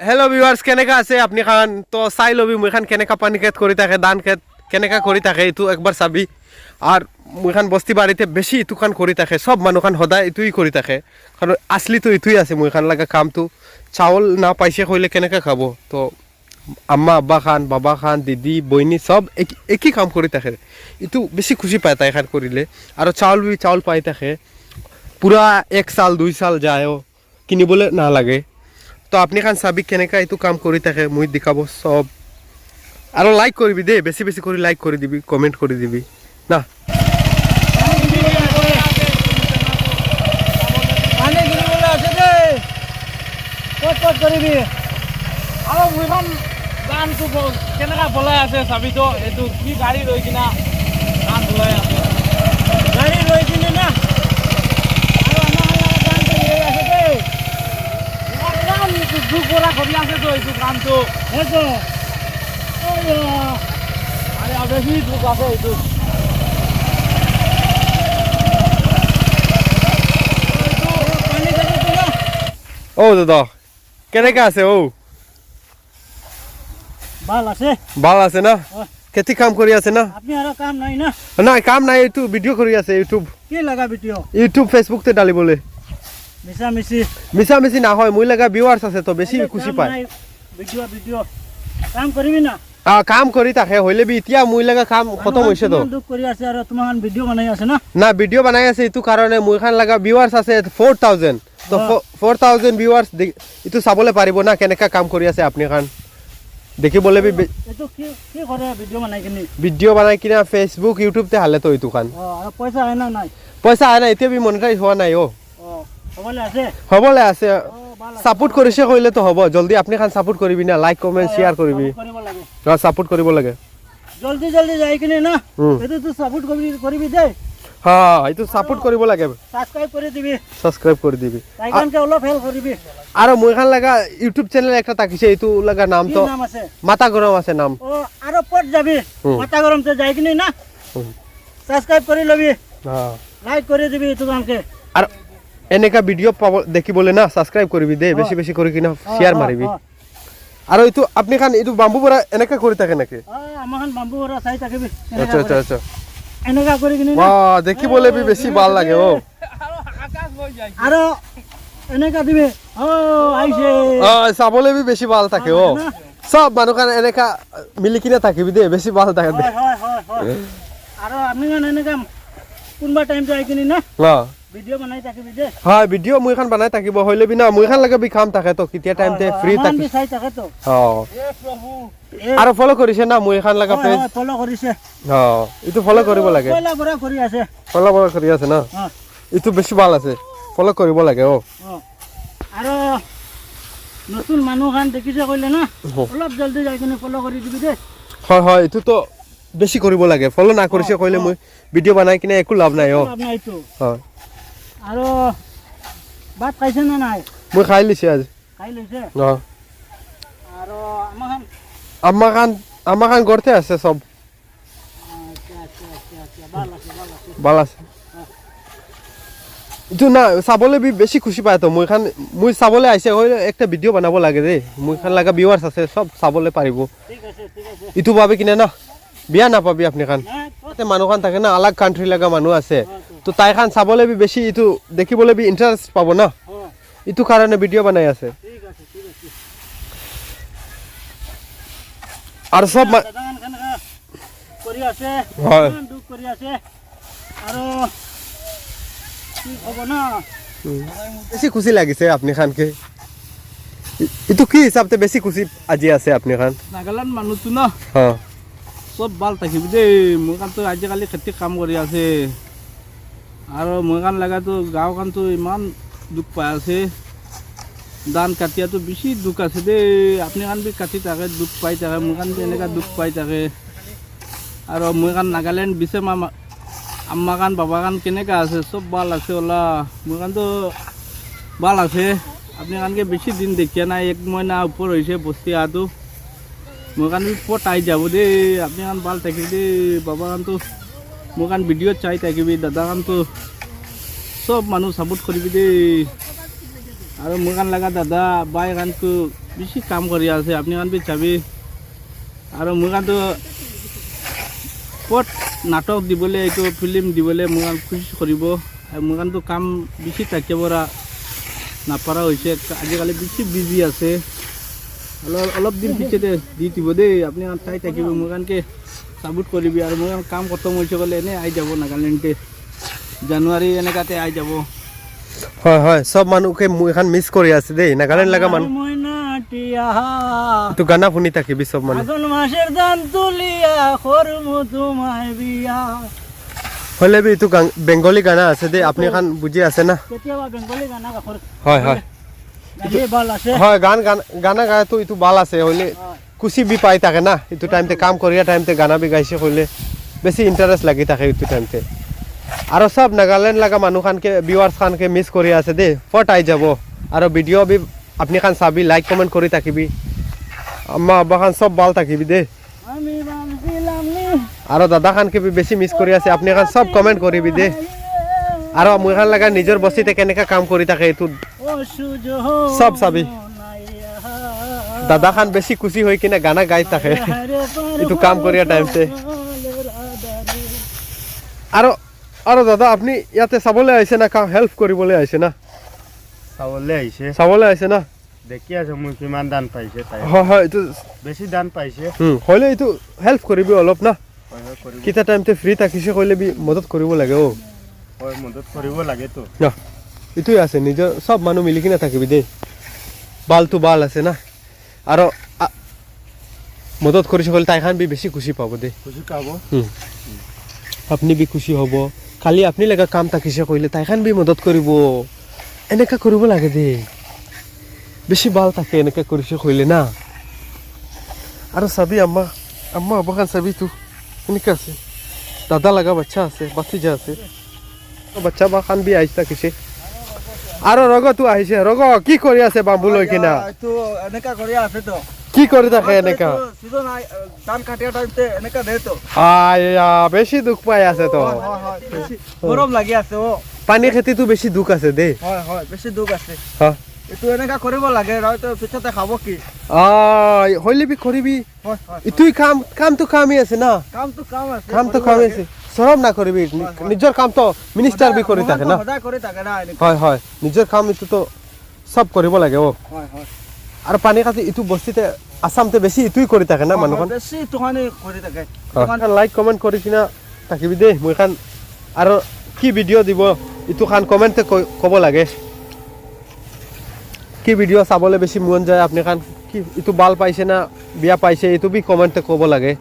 Hello' viewers কেনেকা আছে? আপুনি খান। তো চাই ল'বি, মই খান কেনেকা পানী খেত কৰি থাকে, ধান খেত কেনেকা কৰি থাকে, এইটো একবাৰ চাবি। আৰু মই খান বস্তি বাৰীতে বেছি ইটো খান কৰি থাকে, চব মানুহ খান সদায় ইটোই কৰি থাকে। কাৰণ আচলিটো ইটোই আছে মই খান লগা কামটো। চাউল না পাইছে কৰিলে কেনেকৈ খাব? তো আম্মা, আব্বা খান, বাবা খান, দিদি, বইনী চব এক একেই কাম কৰি থাকে। ইটো বেছি খুচি পায় তাই খান কৰিলে। আৰু চাউল বি, চাউল পাই থাকে। পূৰা এক চাল, দুই চাল যায় কিনিবলৈ নালাগে। তো আপনি খান চাবি কেনেকা, এইটো কাম কৰি থাকে মই দেখাব চব। আৰু লাইক কৰিবি দেই, বেছি বেছি কৰি লাইক কৰি দিবি কমেণ্ট কৰি দিবি। না। কৰিবি? আৰু গানটো কেনেকা বলাই আছে চাবিতো এইটো কি গাড়ী লৈ কিনা? গান বলাই আছে। গাড়ী লৈ কিনে না আৰু আমাৰ লগত গানটো লৈ আছে দেই দুখ পৰা কৰি আছেতো এইটো সেইটো আৰে বেছি দুখ আছে এইটো। অ' দাদা কেনেকা আছে অ' ভালো আছে। ভালো আছে না? খেতি কাম কৰি আছে না? আপনি আৰু কাম নাই না? নাই কাম নাই এইটো ভিডিঅ' কৰি আছে ইউটিউব। কি লগা ভিডিঅ' ইউটিউব ফেচবুকতে ডালিবলৈ মিছা মিছি মিছা মিছি নহয় মই লগা ভিউৱাৰ্ছ আছে তো বেছি খুচি পায়। ভিডিঅ' ভিডিঅ' কাম কৰিবি না? আহ, কাম কৰি থাকে হ'লে বি এতিয়া মই লগা কাম খতম হৈছে তো। কিমান দুখ কৰি আছে আৰু তোমাৰ ভিডিঅ' বনাই আছে না? না ভিডিঅ' বনাই আছে এইটো কাৰণে মোৰ খান লগা ভিউৱাৰ্ছ আছে ফ'ৰ থাউজেণ্ড তো অ। ফ'ৰ থাউজেণ্ড ভিউৱাৰ্ছ এইটো চাবলৈ পাৰিব না কেনেকা কাম কৰি আছে আপুনি খান দেখিবলৈ বি বে- এইটো কি কি কৰে ভিডিঅ' বনাই কিনি? ভিডিঅ' বনাই কিনে ফেচবুক ইউটিউবতে হালে তো এইটো খান অঁ আৰু পইচা আহে না নাই? পইচা আহে নাই এতিয়া বি মনিটাইজ হোৱা নাই অ' অঁ। হ'বলৈ আছে? অঁ ছাপোৰ্ট কৰিছে কৰিলেতো হ'ব। জল্দি আপুনি খান ছাপোৰ্ট কৰিবি না লাইক কমেণ্ট শ্বেয়াৰ কৰিবি। লাগে। ছাপোৰ্ট কৰিব লাগে। জল্দি জল্দি যাই কিনে না উম। এইটোতো ছাপোৰ্ট কৰিবি কৰিবি দেই। হা এইটো ছাপোৰ্ট কৰিব লাগে। ছাবস্ক্ৰাইব কৰি দিবি। ছাবস্ক্ৰাইব কৰি দিবি। তাইকানকে অলপ হেল্প কৰিবি। আৰু মই খান লগা ইউটিউব চেনেল একটা থাকিছে এইটো লগা নামটো মাতা গৰম আছে? নাম। অঁ আৰু ক'ত যাবি। মাতা গৰমতে যাই কিনে না। ছাবস্ক্ৰাইব কৰি ল'বি। লাইক কৰি দিবি এইটো কামকে আৰু এনেকা ভিডিঅ' পাব দেখিবলৈ না ছাবস্ক্ৰাইব কৰিবি দেই বেছি বেছি কৰি কিনে শ্বেয়াৰ মাৰিবি। আৰু এইটো আপুনি খান এইটো বাম্বু পৰা এনেকা কৰি থাকে নেকি? আচ্ছা আচ্ছা আচ্ছা। দেখিবলৈ বি বেছি ভালো লাগে অ আৰু এনেকা দিবি অ আহিছে। অ চাবলৈ বি বেছি ভালো থাকে অ চব মানুহ খান এনেকা মিলি কিনে থাকিবি দেই বেছি ভালো থাকে আৰু আমি এনেকা কোনোবা টাইম যাই কিনে না? হয় ভিডিঅ' মই খান বনাই থাকিব হ'লে বি না মই খান লাগে বি কাম থাকে তো কেতিয়া টাইমতে ফ্ৰী আমাৰ থাকি থাকেতো আৰু ফ'ল' কৰিছে না মই খান লগা পেজ ফ'ল' কৰিছে। অ এইটো ফ'ল' কৰিব লাগে। পইলা পৰা কৰি আছে। ফ'ল' না? এইটো বেছি ভালো আছে। ফ'ল' কৰিব লাগে অ। আৰু নতুন মানুহ খান দেখিছে কৰিলে না? অলপ জলদি যাই কিনে ফ'ল' কৰি দিবি দেই হয় হয় এইটোতো বেছি কৰিব লাগে। ফ'ল' না কৰিছে কৰিলে মই ভিডিঅ' বনাই কিনে একো লাভ নাই অ। হয়। আৰু ভাত খাইছে নে নাই? মই খাই লৈছে আজি। খাই লৈছে? অ। আৰু আমাৰ আমাৰ খান আমাৰ ঘৰতে আছে চব। আচ্ছা আচ্ছা আচ্ছা ভালো আছে এইটো চাবলৈ বেছি খুচি পায় তো। মই মই চাবলৈ আহিছে একটা ভিডিঅ' বনাব লাগে দেই। মই খান লগা ভিউৱাৰ্ছ আছে চব চাবলৈ পাৰিব। ইটো পাবি কিনে না বিয়া নাপাবি আপুনি খান। নাই ক'ত? মানুহ খান থাকে না আলাগ কাণ্ট্ৰি লগা মানুহ আছে। তো তাই খান চাবলৈ বি বেছি এইটো দেখিবলৈ বি ইণ্টাৰেষ্ট পাব না। অ', এইটো কাৰণে ভিডিঅ' বনাই আছে। আৰু চব হয়। বেছি খুচি লাগিছে আপুনি খানকে। এইটো কি হিচাপতে বেছি খুচি আজি আছে আপুনি খান? নাগালেণ্ড মানুহটো ন? চব ভালো থাকিবি দেই। মোৰ আজিকালি খেতি কাম কৰি আছে। আৰু মোৰ কাৰণ লগাতো গাঁওখনতো ইমান দুখ পাই আছে। ধান কাটিয়াতো বেছি দুখ আছে দেই। আপুনি কাণ বি কাটি থাকে, দুখ পাই থাকে, মোৰ কাৰণ এনেকুৱা দুখ পাই থাকে। আৰু মোৰ কাৰণ নাগালেণ্ড বিচে মামা, আম্মা কাণ বাবা কাণ কেনেকুৱা আছে, চব ভালো আছে ওলা মোৰ কাৰণতো ভালো আছে। আপুনি কাণকে বেছি দিন দেখিয়া নাই, এক মহিনা ওপৰ হৈছে বস্তি অহাটো মোৰ কাৰণে পট যাব দেই। আপুনি কাণ ভালো থাকিবি দেই। বাবা কাণতো মোৰ কাৰণ ভিডিঅ'ত চাই থাকিবি দাদা কাণতো চব মানুহ ছাপোৰ্ট কৰিবি দেই আৰু মোৰ কাণ লগা দাদা, বাই কাণটো বেছি কাম কৰি আছে, আপুনি খান বি চাবি। আৰু মোৰ কাৰণটো ক'ত নাটক দিবলৈ, এইটো ফিল্ম দিবলৈ মোৰ কাম খুচি কৰিব। আৰু মোৰ কাৰণটো কাম বেছি থাকিব পৰা নাপাৰা হৈছে, আজিকালি বেছি বিজি আছে। অলপ দিন পিছতে দি দিব দেই। আপুনি চাই থাকিব মোৰ কাৰণকে চাপোৰ্ট কৰিবি আৰু মোৰ কাম খতম হৈছে গ'লে এনেই আহি যাব নাগালেণ্ডতে জানুৱাৰী এনেকাতে আহি যাব। হয় হয় চব মানুহকে মোৰ এখন মিছ কৰি আছে দেই নাগালেণ্ড লগা মানুহ। এইটো গানা শুনি থাকিবি চব মানুহ। আগুন দান তুলিয়া করমু তোমায় বিয়া। হ'লে বি এইটো বেংগলী গানা আছে দেই আপুনি এখন বুজি আছে না? কেতিয়াবা বেংগলী গানা হয় হয়। হয় গান গান গানা গায়তো এইটো ভালো আছে হ'লে কুচি বি পাই থাকে না এইটো টাইমতে কাম কৰিয়া টাইমতে গানা বি গাইছে হ'লে বেছি ইণ্টাৰেষ্ট লাগি থাকে এইটো টাইমতে আৰু চব নাগালেণ্ড লগা মানুহ খানকে ভিউৱাৰ্ছ খানকে মিছ কৰি আছে দেই ফট আহি যাব। আৰু ভিডিঅ' বি আপুনি খান চাবি লাইক কমেণ্ট কৰি থাকিবি। আম্মা আব্বা খান চব ভালো থাকিবি দেই। আমি আৰু দাদা খানকে বি বেছি মিছ কৰি আছে আপুনি খান চব কমেণ্ট কৰিবি দেই। আৰু মই খান লগা নিজৰ বস্তিতে কেনেকৈ কাম কৰি থাকে এইটো সব চাবি। দাদা খান বেছি খুচি হৈ কিনে গানা গাই থাকে। এইটো কাম কৰি টাইমতে আৰু আৰু দাদা আপুনি ইয়াতে চাবলৈ আহিছে না? কাম হেল্প কৰিবলৈ আহিছে না? চাবলৈ আহিছে। চাবলৈ আহিছে না? দেখি আছে মোৰ কিমান দান পাইছে তাই। হয় হয় এইটো বেছি দান পাইছে। হ'লে এইটো হেল্প কৰিবি অলপ না? হয় হয় কেইটা টাইমতে ফ্ৰী থাকিছে কৰিলে বি মদত কৰিব লাগে অ' হয় মদত কৰিব লাগেতো। এইটোৱে আছে নিজৰ চব মানুহ মিলি কিনে থাকিবি দেই। বালটো বাল আছে না। আৰু মদত কৰিছে হ'লে তাইখান বি বেছি খুচি পাব দেই। পাব। আপুনি বি খুচি হ'ব। কালি আপুনি লগা কাম থাকিছে কৰিলে তাইখান বি মদত কৰিব। এনেকা কৰিব লাগে দেই। বেছি ভালো থাকে এনেকে কৰিছে কৰিলে না। আৰু চাবি আম্মা আম্মা আব্বাখান চাবি তো। এনেকে আছে। দাদা লগা বাচ্চা আছে বাচিজা আছে। বাচ্চা বা খান বি আহিছে থাকিছে। আৰু ৰগতো আহিছে। ৰগ কি কৰি আছে বাম্বু লৈ কিনা? তো এনেকা কৰি আছে তো। কি করে থাকে এনেকা? ধান কাটিয়া টাইমতে এনেকা দে তো। আয়া বেশি দুঃখ পাই আছে তো। গরম লাগি আছে অ। খেতে খেতিটো বেশি দুখ আছে দে হয় হয় বেশি দুখ আছে। হা? এইটো এনেকা কৰিব লাগে পিছতে খাব কি? আই বি কৰিবি। ইটোই কাম কামটো কামই আছে না? কামটো কাম আছে কামটো কৰিব আছে। চৰম না কৰিবি নিজৰ কামটো মিনিষ্টাৰ বি কৰি থাকে না? কৰি থাকে না হয় হয়। নিজৰ কাম এইটোতো চব কৰিব লাগে অ। আৰু পানী কাটি ইটো বস্তিতে আছামতে বেছি ইটোই কৰি থাকে না মানুহখন? বেছি তোহানি কৰি থাকে। লাইক কমেণ্ট কৰি কিনা থাকিবি দেই মই খান আৰু কি ভিডিঅ' দিব ইটো খান কমেণ্টে ক'ব লাগে। কি ভিডিঅ' চাবলৈ বেছি মন যায়? আপুনি কাৰণ কি এইটো ভালো পাইছে না, বিয়া পাইছে, এইটো বি কমেণ্টে ক'ব লাগে।